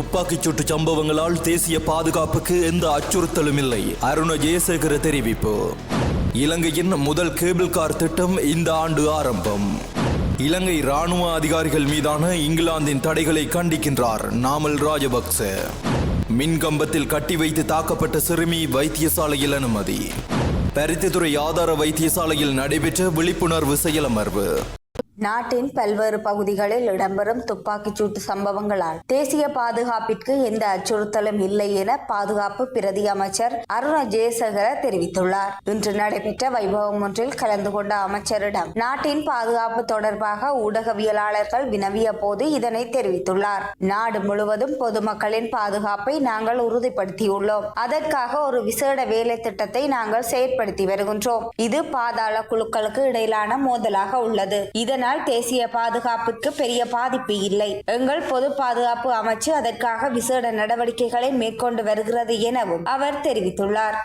துப்பாக்கிச் சூட்டு சம்பவங்களால் தேசிய பாதுகாப்புக்கு எந்த அச்சுறுத்தலும் இல்லை. அருண ஜெயசேகர தெரிவிப்பு. இலங்கையின் முதல் கேபிள் கார் திட்டம் இந்த ஆண்டு ஆரம்பம். இலங்கை ராணுவ அதிகாரிகள் மீதான இங்கிலாந்தின் தடைகளை கண்டிக்கின்றார் நாமல் ராஜபக்ச. மின்கம்பத்தில் கட்டி வைத்து தாக்கப்பட்ட சிறுமி வைத்தியசாலையில் அனுமதி. பருத்தித்துறை ஆதார வைத்தியசாலையில் நடைபெற்ற விழிப்புணர்வு செயலமர்வு. நாட்டின் பல்வேறு பகுதிகளில் இடம்பெறும் துப்பாக்கிச் சூட்டு சம்பவங்களால் தேசிய பாதுகாப்பிற்கு எந்த அச்சுறுத்தலும் இல்லை என பாதுகாப்பு பிரதி அமைச்சர் அருண ஜெயசேகர தெரிவித்துள்ளார். இன்று நடைபெற்ற வைபவம் ஒன்றில் கலந்து கொண்ட அமைச்சரிடம் நாட்டின் பாதுகாப்பு தொடர்பாக ஊடகவியலாளர்கள் வினவிய போது இதனை தெரிவித்துள்ளார். நாடு முழுவதும் பொதுமக்களின் பாதுகாப்பை நாங்கள் உறுதிப்படுத்தியுள்ளோம். அதற்காக ஒரு விசேட வேலை திட்டத்தை நாங்கள் செயற்படுத்தி வருகின்றோம். இது பாதாள குழுக்களுக்கு இடையிலான மோதலாக உள்ளது. இதனால் தேசிய பாதுகாப்புக்கு பெரிய பாதிப்பு இல்லை. எங்கள் பொது பாதுகாப்பு அமைச்சு அதற்காக விசேட நடவடிக்கைகளை மேற்கொண்டு வருகிறது எனவும் அவர் தெரிவித்துள்ளார்.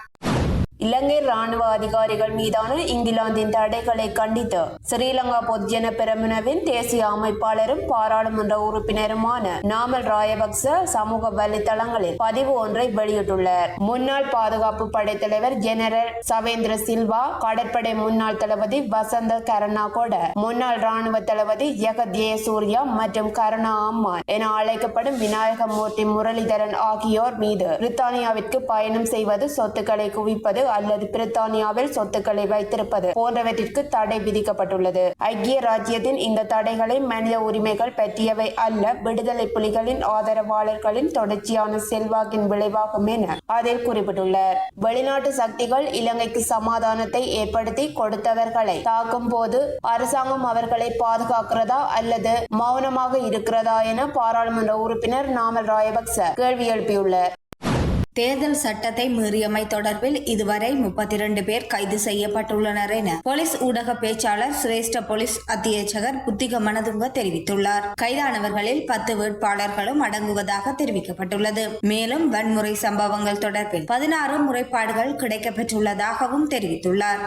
இலங்கை ராணுவ அதிகாரிகள் மீதான இங்கிலாந்தின் தடைகளை கண்டித்து ஸ்ரீலங்கா பொதுஜன பெரமுனவின் தேசிய அமைப்பாளரும் பாராளுமன்ற உறுப்பினருமான நாமல் ராயபக்ச சமூக வலைதளங்களில் பதிவு ஒன்றை வெளியிட்டுள்ளார். முன்னாள் பாதுகாப்பு படைத்தலைவர் ஜெனரல் சவேந்திர சில்வா கடற்படை முன்னாள் தளபதி வசந்த கருணாகோட முன்னாள் ராணுவ தளபதி ஜெகத் சூர்யா மற்றும் கருணா அம்மான் என அழைக்கப்படும் விநாயகமூர்த்தி முரளிதரன் ஆகியோர் மீது பிரித்தானியாவிற்கு பயணம் செய்வது சொத்துக்களை குவிப்பது அல்லது பிரித்தானியாவில் சொத்துக்களை வைத்திருப்பது போன்றவற்றிற்கு தடை விதிக்கப்பட்டுள்ளது. ஐக்கிய ராஜ்யத்தின் இந்த தடைகளை மனித உரிமைகள் பற்றியவை அல்ல விடுதலை புலிகளின் ஆதரவாளர்களின் தொடர்ச்சியான செல்வாக்கின் விளைவாகும் என அதில் குறிப்பிட்டுள்ளார். வெளிநாட்டு சக்திகள் இலங்கைக்கு சமாதானத்தை ஏற்படுத்தி கொடுத்தவர்களை தாக்கும் போது அரசாங்கம் அவர்களை பாதுகாக்கிறதா அல்லது மௌனமாக இருக்கிறதா என பாராளுமன்ற உறுப்பினர் நாமல் ராயபக்ச கேள்வி எழுப்பியுள்ளார். தேர்தல் சட்டத்தை மீறியமை தொடர்பில் இதுவரை முப்பத்தி இரண்டு பேர் கைது செய்யப்பட்டுள்ளனர் என போலீஸ் ஊடக பேச்சாளர் சிரேஷ்ட போலீஸ் அத்தியட்சகர் புத்திக மனதுங்க தெரிவித்துள்ளார். கைதானவர்களில் பத்து வேட்பாளர்களும் அடங்குவதாக தெரிவிக்கப்பட்டுள்ளது. மேலும் வன்முறை சம்பவங்கள் தொடர்பில் பதினாறு முறைப்பாடுகள் கிடைக்கப்பெற்றுள்ளதாகவும் தெரிவித்துள்ளார்.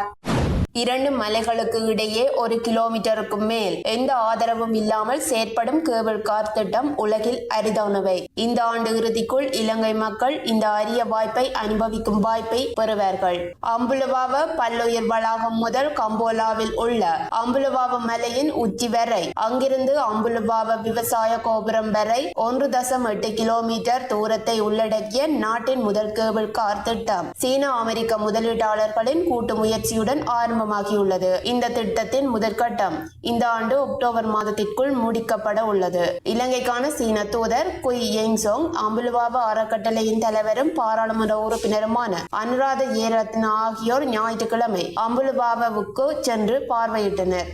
இரண்டு மலைகளுக்கு இடையே ஒரு கிலோமீட்டருக்கு மேல். எந்த ஆதரவும் இல்லாமல் செயற்படும் கேபிள் கார் திட்டம் உலகில் அரிதானவை. இந்த ஆண்டு இறுதிக்குள் இலங்கை மக்கள் இந்த அரிய வாய்ப்பை அனுபவிக்கும் வாய்ப்பை பெறுவார்கள். அம்புலுவாவ பல்லுயிர் வளாகம் முதல் கம்போலாவில் உள்ள அம்புலுவாவ மலையின் உச்சி வரை அங்கிருந்து அம்புலுவாவ விவசாய கோபுரம் வரை ஒன்று தசம் எட்டு கிலோமீட்டர் தூரத்தை உள்ளடக்கிய நாட்டின் முதல் கேபிள் கார் திட்டம் சீன அமெரிக்க முதலீட்டாளர்களின் கூட்டு முயற்சியுடன் ஆரம்பம் ஆரம்பமாகியுள்ளது இந்த திட்டத்தின் முதற்கட்டம் இந்த ஆண்டு அக்டோபர் மாதத்திற்குள் முடிக்கப்பட உள்ளது. இலங்கைக்கான சீன தூதர் குய் யெங்சோங் அம்புலுவாவ அறக்கட்டளையின் தலைவரும் பாராளுமன்ற உறுப்பினருமான அனுராத ஏரத்னா ஆகியோர் ஞாயிற்றுக்கிழமை அம்புலுவாவுக்கு சென்று பார்வையிட்டனர்.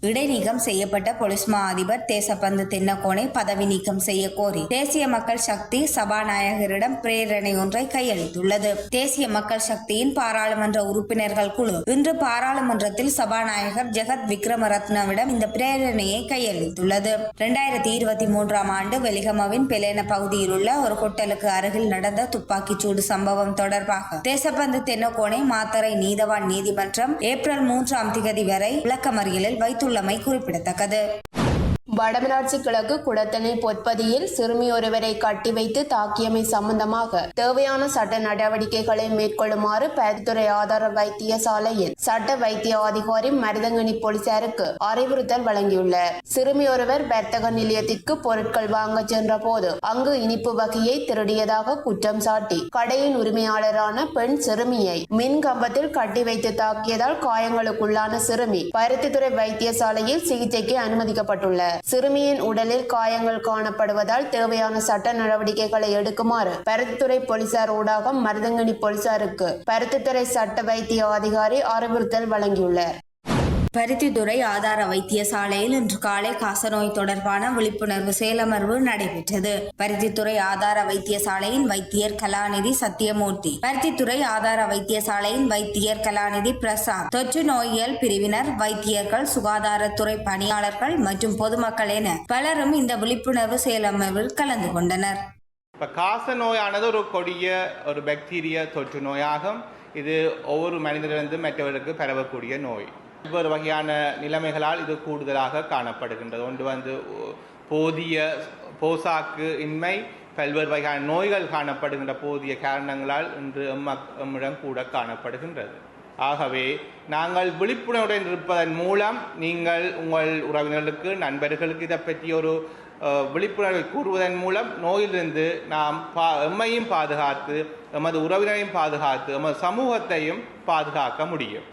இடைநீக்கம் செய்யப்பட்ட பொலிஸ்மா மா அதிபர் தேசப்பந்து தின்னகோனை பதவி நீக்கம் செய்ய கோரி தேசிய மக்கள் சக்தி சபாநாயகரிடம் பிரேரணை ஒன்றை கையளித்துள்ளது. தேசிய மக்கள் சக்தியின் பாராளுமன்ற உறுப்பினர்கள் குழு இன்று பாராளுமன்றத்தில் சபாநாயகர் ஜெகத் விக்ரமரத்னவிடம் இந்த பிரேரணையை கையளித்துள்ளது. இரண்டாயிரத்தி இருபத்தி மூன்றாம் ஆண்டு வெலிகமவின் பெலேன பகுதியில் உள்ள ஒரு ஹோட்டலுக்கு அருகில் நடந்த துப்பாக்கிச் சூடு சம்பவம் தொடர்பாக தேசப்பந்து தென்னகோனை மாத்தரை நீதவான் நீதிமன்றம் ஏப்ரல் மூன்றாம் திகதி வரை விளக்கமறியலில் வைத்து வைத்துள்ளமை குறிப்பிடத்தக்கது. வடமராட்சி கிழக்கு குடத்தனை பொற்பதியில் சிறுமி ஒருவரை கட்டி வைத்து தாக்கியமை சம்பந்தமாக தேவையான சட்ட நடவடிக்கைகளை மேற்கொள்ளுமாறு பருத்துறை ஆதார வைத்தியசாலையில் சட்ட வைத்திய அதிகாரி மருதங்கனி போலீசாருக்கு அறிவுறுத்தல் வழங்கியுள்ளார் சிறுமி ஒருவர் வர்த்தக நிலையத்திற்கு பொருட்கள் வாங்க சென்ற போது அங்கு இனிப்பு வகையை திருடியதாக குற்றம் சாட்டி கடையின் உரிமையாளரான பெண் சிறுமியை மின் கம்பத்தில் கட்டி வைத்து தாக்கியதால் காயங்களுக்குள்ளான சிறுமி பருத்தித்துறை வைத்தியசாலையில் சிகிச்சைக்கு அனுமதிக்கப்பட்டுள்ளார் சிறுமியின் உடலில் காயங்கள் காணப்படுவதால் தேவையான சட்ட நடவடிக்கைகளை எடுக்குமாறு பருத்தித்துறை போலீசார் ஊடாக மருதங்கனி போலீசாருக்கு பருத்தித்துறை சட்ட வைத்திய அதிகாரி அறிவுறுத்தல் வழங்கியுள்ளார். பருத்தித்துறை ஆதார வைத்தியசாலையில் இன்று காலை காசநோய் தொடர்பான விழிப்புணர்வு செயலமர்வு நடைபெற்றது. பருத்தித்துறை ஆதார வைத்தியசாலையின் வைத்தியர் கலாநிதி சத்தியமூர்த்தி பருத்தித்துறை ஆதார வைத்தியசாலையின் வைத்தியர் கலாநிதி பிரசாத் தொற்று நோயியல் பிரிவினர் வைத்தியர்கள் சுகாதாரத்துறை பணியாளர்கள் மற்றும் பொதுமக்கள் என பலரும் இந்த விழிப்புணர்வு செயலமர்வில் கலந்து கொண்டனர். இப்போ காச நோயானது ஒரு கொடிய ஒரு பாக்டீரிய தொற்று நோயாகும். இது ஒவ்வொரு மனிதரிலிருந்து மற்றவருக்கு பரவக்கூடிய நோய். ஒவ்வொரு வகையான நிலைமைகளால் இது கூடுதலாக காணப்படுகின்றது. ஒன்று வந்து போதிய போசாக்கு இன்மை பல்வேறு வகையான நோய்கள் காணப்படுகின்ற போதிய காரணங்களால் இன்று எம் எம்மிடம் கூட காணப்படுகின்றது. ஆகவே நாங்கள் விழிப்புணர்வுடன் இருப்பதன் மூலம் நீங்கள் உங்கள் உறவினர்களுக்கு நண்பர்களுக்கு இதை பற்றி ஒரு விழிப்புணர்வை கூறுவதன் மூலம் நோயிலிருந்து நாம் பா எம்மையும் பாதுகாத்து எமது உறவினரையும் பாதுகாத்து எமது சமூகத்தையும் பாதுகாக்க முடியும்.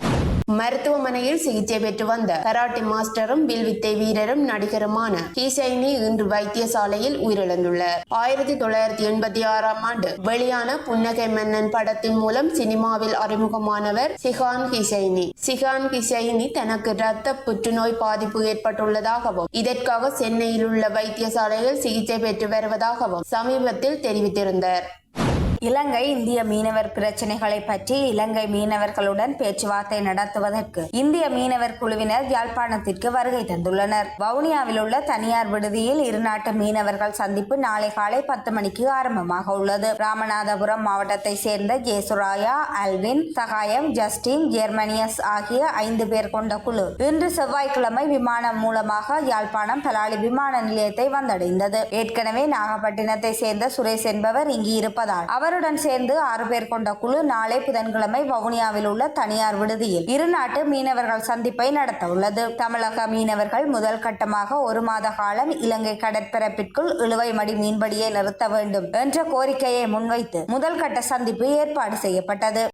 மருத்துவமனையில் சிகிச்சை பெற்று வந்த கராட்டி மாஸ்டரும் வில்வித்தை வீரரும் நடிகருமான ஹீசைனி இன்று வைத்தியசாலையில் உயிரிழந்துள்ளார். ஆயிரத்தி தொள்ளாயிரத்தி எண்பத்தி ஆறாம் ஆண்டு வெளியான புன்னகை மன்னன் படத்தின் மூலம் சினிமாவில் அறிமுகமானவர் சிகான் ஹிசைனி சிஹான் ஹிசைனி தனக்கு இரத்த புற்றுநோய் பாதிப்பு ஏற்பட்டுள்ளதாகவும் இதற்காக சென்னையில் உள்ள வைத்தியசாலையில் சிகிச்சை பெற்று வருவதாகவும் சமீபத்தில் தெரிவித்திருந்தார். இலங்கை இந்திய மீனவர் பிரச்சனைகளை பற்றி இலங்கை மீனவர்களுடன் பேச்சுவார்த்தை நடத்துவதற்கு இந்திய மீனவர் குழுவினர் யாழ்ப்பாணத்திற்கு வருகை தந்துள்ளனர். வவுனியாவில் உள்ள தனியார் விடுதியில் இருநாட்டு மீனவர்கள் சந்திப்பு நாளை காலை பத்து மணிக்கு ஆரம்பமாக உள்ளது. ராமநாதபுரம் மாவட்டத்தை சேர்ந்த ஜேசுராயா அல்வின் சகாயம் ஜஸ்டின் ஜெர்மனியஸ் ஆகிய ஐந்து பேர் கொண்ட குழு இன்று செவ்வாய்க்கிழமை விமானம் மூலமாக யாழ்ப்பாணம் பலாலி விமான நிலையத்தை வந்தடைந்தது. ஏற்கனவே நாகப்பட்டினத்தை சேர்ந்த சுரேஷ் என்பவர் இங்கு இருப்பதால் அவர் அவருடன் சேர்ந்து ஆறு பேர் கொண்ட குழு நாளை புதன்கிழமை வவுனியாவில் உள்ள தனியார் விடுதியில் இரு நாட்டு மீனவர்கள் சந்திப்பை நடத்த உள்ளது தமிழக மீனவர்கள் முதல் கட்டமாக ஒரு மாத காலம் இலங்கை கடற்பரப்பிற்குள் இழுவை மடி மீன்பிடியை நிறுத்த வேண்டும் என்ற கோரிக்கையை முன்வைத்து முதல் கட்ட சந்திப்பு ஏற்பாடு செய்யப்பட்டது.